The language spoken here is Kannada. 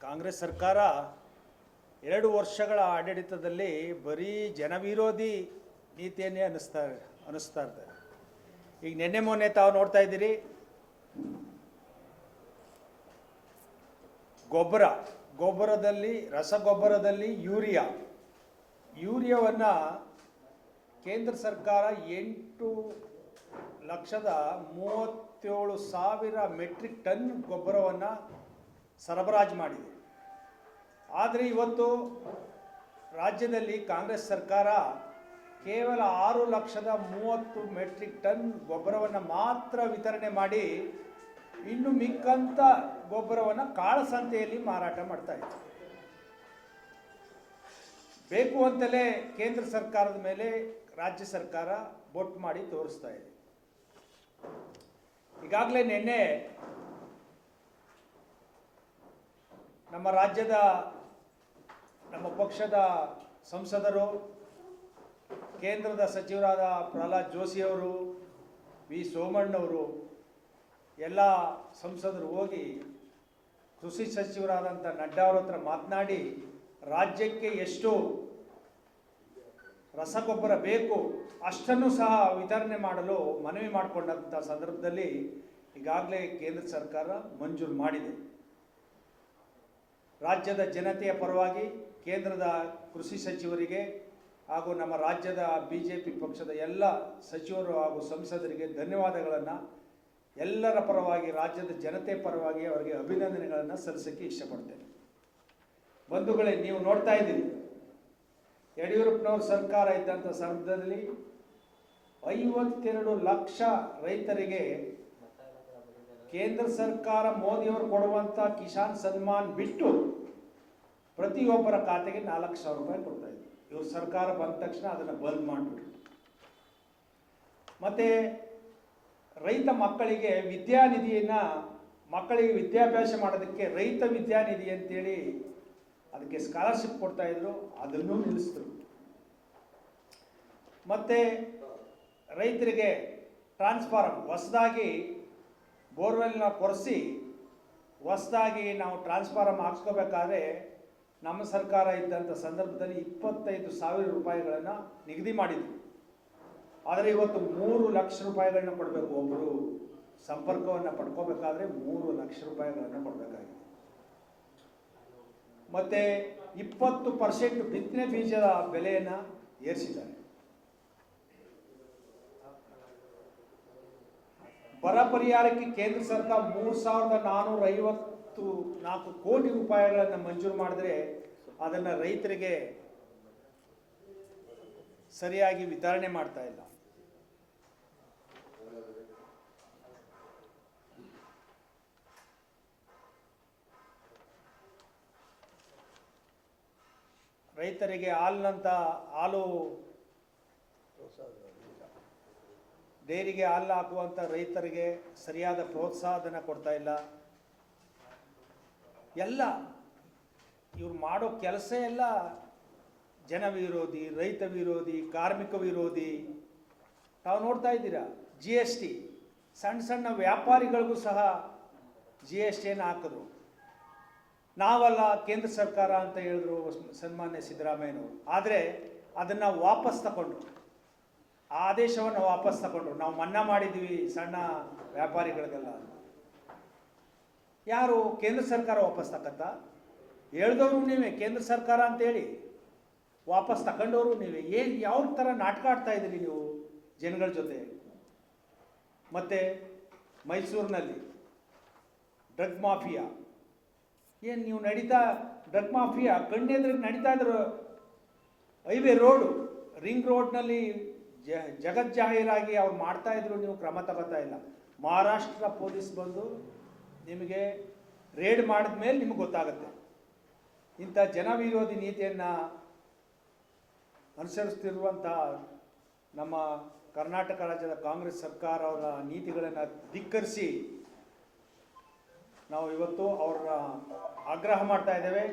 ಕಾಂಗ್ರೆಸ್ ಸರ್ಕಾರ ಎರಡು ವರ್ಷಗಳ ಆಡಳಿತದಲ್ಲಿ ಬರೀ ಜನವಿರೋಧಿ ನೀತಿಯನ್ನೇ ಅನ್ನಿಸ್ತಾ ಅನ್ನಿಸ್ತಾ ಇದೆ ಈಗ ನಿನ್ನೆ ಮೊನ್ನೆ ತಾವು ನೋಡ್ತಾ ಇದ್ದೀರಿ, ಗೊಬ್ಬರ, ಗೊಬ್ಬರದಲ್ಲಿ, ರಸಗೊಬ್ಬರದಲ್ಲಿ ಯೂರಿಯಾ. ಯೂರಿಯಾವನ್ನು ಕೇಂದ್ರ ಸರ್ಕಾರ ಎಂಟು ಲಕ್ಷದ ಮೂವತ್ತೇಳು ಸಾವಿರ ಮೆಟ್ರಿಕ್ ಟನ್ ಗೊಬ್ಬರವನ್ನು ಸರಬರಾಜು ಮಾಡಿದೆ. ಆದರೆ ಇವತ್ತು ರಾಜ್ಯದಲ್ಲಿ ಕಾಂಗ್ರೆಸ್ ಸರ್ಕಾರ ಕೇವಲ ಆರು ಲಕ್ಷದ ಮೂವತ್ತು ಮೆಟ್ರಿಕ್ ಟನ್ ಗೊಬ್ಬರವನ್ನು ಮಾತ್ರ ವಿತರಣೆ ಮಾಡಿ ಇನ್ನು ಮಿಕ್ಕಂತ ಗೊಬ್ಬರವನ್ನು ಕಾಳಸಂತೆಯಲ್ಲಿ ಮಾರಾಟ ಮಾಡ್ತಾ ಇದೆ ಬೇಕು ಅಂತಲೇ ಕೇಂದ್ರ ಸರ್ಕಾರದ ಮೇಲೆ ರಾಜ್ಯ ಸರ್ಕಾರ ಬೊಟ್ಟು ಮಾಡಿ ತೋರಿಸ್ತಾ ಇದೆ. ಈಗಾಗಲೇ ನಿನ್ನೆ ನಮ್ಮ ರಾಜ್ಯದ, ನಮ್ಮ ಪಕ್ಷದ ಸಂಸದರು, ಕೇಂದ್ರದ ಸಚಿವರಾದ ಪ್ರಹ್ಲಾದ್ ಜೋಶಿಯವರು ವಿ. ಸೋಮಣ್ಣವರು ಎಲ್ಲ ಸಂಸದರು ಹೋಗಿ ಕೃಷಿ ಸಚಿವರಾದಂಥ ನಡ್ಡಾ ಅವ್ರ ಹತ್ರ ಮಾತನಾಡಿ ರಾಜ್ಯಕ್ಕೆ ಎಷ್ಟು ರಸಗೊಬ್ಬರ ಬೇಕು ಅಷ್ಟನ್ನು ಸಹ ವಿತರಣೆ ಮಾಡಲು ಮನವಿ ಮಾಡಿಕೊಂಡಂಥ ಸಂದರ್ಭದಲ್ಲಿ ಈಗಾಗಲೇ ಕೇಂದ್ರ ಸರ್ಕಾರ ಮಂಜೂರು ಮಾಡಿದೆ. ರಾಜ್ಯದ ಜನತೆಯ ಪರವಾಗಿ ಕೇಂದ್ರದ ಕೃಷಿ ಸಚಿವರಿಗೆ ಹಾಗೂ ನಮ್ಮ ರಾಜ್ಯದ ಬಿ ಜೆ ಪಿ ಪಕ್ಷದ ಎಲ್ಲ ಸಚಿವರು ಹಾಗೂ ಸಂಸದರಿಗೆ ಧನ್ಯವಾದಗಳನ್ನು ಎಲ್ಲರ ಪರವಾಗಿ, ರಾಜ್ಯದ ಜನತೆ ಪರವಾಗಿ ಅವರಿಗೆ ಅಭಿನಂದನೆಗಳನ್ನು ಸಲ್ಲಿಸೋಕ್ಕೆ ಇಷ್ಟಪಡ್ತೇನೆ. ಬಂಧುಗಳೇ, ನೀವು ನೋಡ್ತಾ ಇದ್ದೀರಿ. ಯಡಿಯೂರಪ್ಪನವ್ರ ಸರ್ಕಾರ ಇದ್ದಂಥ ಸಂದರ್ಭದಲ್ಲಿ ಐವತ್ತೆರಡು ಲಕ್ಷ ರೈತರಿಗೆ ಕೇಂದ್ರ ಸರ್ಕಾರ ಮೋದಿಯವರು ಕೊಡುವಂಥ ಕಿಸಾನ್ ಸನ್ಮಾನ್ ಬಿಟ್ಟು ಪ್ರತಿಯೊಬ್ಬರ ಖಾತೆಗೆ ನಾಲ್ಕು ಸಾವಿರ ರೂಪಾಯಿ ಕೊಡ್ತಾ ಇದ್ರು. ಇವ್ರ ಸರ್ಕಾರ ಬಂದ ತಕ್ಷಣ ಅದನ್ನು ಬಂದ್ ಮಾಡಿಬಿಟ್ರು. ಮತ್ತೆ ರೈತ ಮಕ್ಕಳಿಗೆ ವಿದ್ಯಾನಿಧಿಯನ್ನು ಮಕ್ಕಳಿಗೆ ವಿದ್ಯಾಭ್ಯಾಸ ಮಾಡೋದಕ್ಕೆ ರೈತ ವಿದ್ಯಾನಿಧಿ ಅಂತೇಳಿ ಅದಕ್ಕೆ ಸ್ಕಾಲರ್ಶಿಪ್ ಕೊಡ್ತಾ ಇದ್ರು, ಅದನ್ನು ನಿಲ್ಲಿಸಿದ್ರು. ಮತ್ತೆ ರೈತರಿಗೆ ಟ್ರಾನ್ಸ್ಫಾರಮ್ ಹೊಸದಾಗಿ ಬೋರ್ವೆಲ್ನ ಕೊರೆಸಿ ಹೊಸದಾಗಿ ನಾವು ಟ್ರಾನ್ಸ್ಫಾರಮ್ ಹಾಕ್ಸ್ಕೋಬೇಕಾದ್ರೆ ನಮ್ಮ ಸರ್ಕಾರ ಇದ್ದಂಥ ಸಂದರ್ಭದಲ್ಲಿ ಇಪ್ಪತ್ತೈದು ಸಾವಿರ ರೂಪಾಯಿಗಳನ್ನು ನಿಗದಿ ಮಾಡಿದ್ವಿ ಆದರೆ ಇವತ್ತು ಮೂರು ಲಕ್ಷ ರೂಪಾಯಿಗಳನ್ನ ಕೊಡಬೇಕು ಒಬ್ಬರು ಸಂಪರ್ಕವನ್ನು ಪಡ್ಕೋಬೇಕಾದ್ರೆ ಮೂರು ಲಕ್ಷ ರೂಪಾಯಿಗಳನ್ನು ಕೊಡಬೇಕಾಗಿದೆ. ಮತ್ತೆ ಇಪ್ಪತ್ತು ಪರ್ಸೆಂಟ್ ಬಿತ್ತನೆ ಬೀಜದ ಬೆಲೆಯನ್ನು ಏರಿಸಿದ್ದಾರೆ. ಬರ ಪರಿಹಾರಕ್ಕೆ ಕೇಂದ್ರ ಸರ್ಕಾರ ಮೂರು ಸಾವಿರದ ನಾನ್ನೂರ ಐವತ್ತು ನಾಲ್ಕು ಕೋಟಿ ರೂಪಾಯಿಗಳನ್ನು ಮಂಜೂರು ಮಾಡಿದ್ರೆ ಅದನ್ನು ರೈತರಿಗೆ ಸರಿಯಾಗಿ ವಿತರಣೆ ಮಾಡ್ತಾ ಇಲ್ಲ. ರೈತರಿಗೆ ಹಾಲಿನಂಥ ಹಾಲು ಡೈರಿಗೆ ಹಾಲು ಹಾಕುವಂಥ ರೈತರಿಗೆ ಸರಿಯಾದ ಪ್ರೋತ್ಸಾಹಧನ ಕೊಡ್ತಾ ಇಲ್ಲ. ಎಲ್ಲ ಇವ್ರು ಮಾಡೋ ಕೆಲಸ ಎಲ್ಲ ಜನ ವಿರೋಧಿ, ರೈತ ವಿರೋಧಿ, ಕಾರ್ಮಿಕ ವಿರೋಧಿ. ತಾವು ನೋಡ್ತಾ ಇದ್ದೀರಾ? ಜಿ ಎಸ್ ಟಿ ಸಣ್ಣ ಸಣ್ಣ ವ್ಯಾಪಾರಿಗಳಿಗೂ ಸಹ ಜಿ ಎಸ್ ಟಿಯನ್ನು ಹಾಕಿದ್ರು. ನಾವಲ್ಲ ಕೇಂದ್ರ ಸರ್ಕಾರ ಅಂತ ಹೇಳಿದ್ರು ಸನ್ಮಾನ್ಯ ಸಿದ್ದರಾಮಯ್ಯನವರು. ಆದರೆ ಅದನ್ನು ವಾಪಸ್ ತಗೊಂಡ್ರು. ಆ ಆದೇಶವನ್ನು ವಾಪಸ್ ತಗೊಂಡ್ರು ನಾವು ಮನ್ನಾ ಮಾಡಿದ್ವಿ ಸಣ್ಣ ವ್ಯಾಪಾರಿಗಳಿಗೆಲ್ಲ. ಯಾರು ಕೇಂದ್ರ ಸರ್ಕಾರ ವಾಪಸ್ ತಕ್ಕಂತ ಹೇಳ್ದವರು ನೀವೇ, ಕೇಂದ್ರ ಸರ್ಕಾರ ಅಂತೇಳಿ ವಾಪಸ್ ತಗೊಂಡವರು ನೀವೇ. ಏನು ಯಾವ ಥರ ನಾಟಕ ಆಡ್ತಾ ಇದ್ದೀರಿ ನೀವು ಜನಗಳ ಜೊತೆ? ಮತ್ತು ಮೈಸೂರಿನಲ್ಲಿ ಡ್ರಗ್ ಮಾಫಿಯಾ. ಏನು, ನೀವು ನಡೀತಾ, ಡ್ರಗ್ ಮಾಫಿಯಾ ಕಣ್ಣೆದ್ರಿಗೆ ನಡೀತಾ ಇದ್ರು ಹೈವೇ ರೋಡು, ರಿಂಗ್ ರೋಡ್ನಲ್ಲಿ ಜ ಜಗಜ್ಜಾಹೀರಾಗಿ ಅವ್ರು ಮಾಡ್ತಾ ಇದ್ರು, ನೀವು ಕ್ರಮ ತಗೋತಾ ಇಲ್ಲ. ಮಹಾರಾಷ್ಟ್ರ ಪೊಲೀಸ್ ಬಂದು ನಿಮಗೆ ರೇಡ್ ಮಾಡಿದ ಮೇಲೆ ನಿಮಗೆ ಗೊತ್ತಾಗುತ್ತೆ. ಇಂಥ ಜನವಿರೋಧಿ ನೀತಿಯನ್ನು ಅನುಸರಿಸ್ತಿರುವಂಥ ನಮ್ಮ ಕರ್ನಾಟಕ ರಾಜ್ಯದ ಕಾಂಗ್ರೆಸ್ ಸರ್ಕಾರ ಅವರ ನೀತಿಗಳನ್ನು ಧಿಕ್ಕರಿಸಿ ನಾವು ಇವತ್ತು ಅವರ ಆಗ್ರಹ ಮಾಡ್ತಾ ಇದ್ದೇವೆ.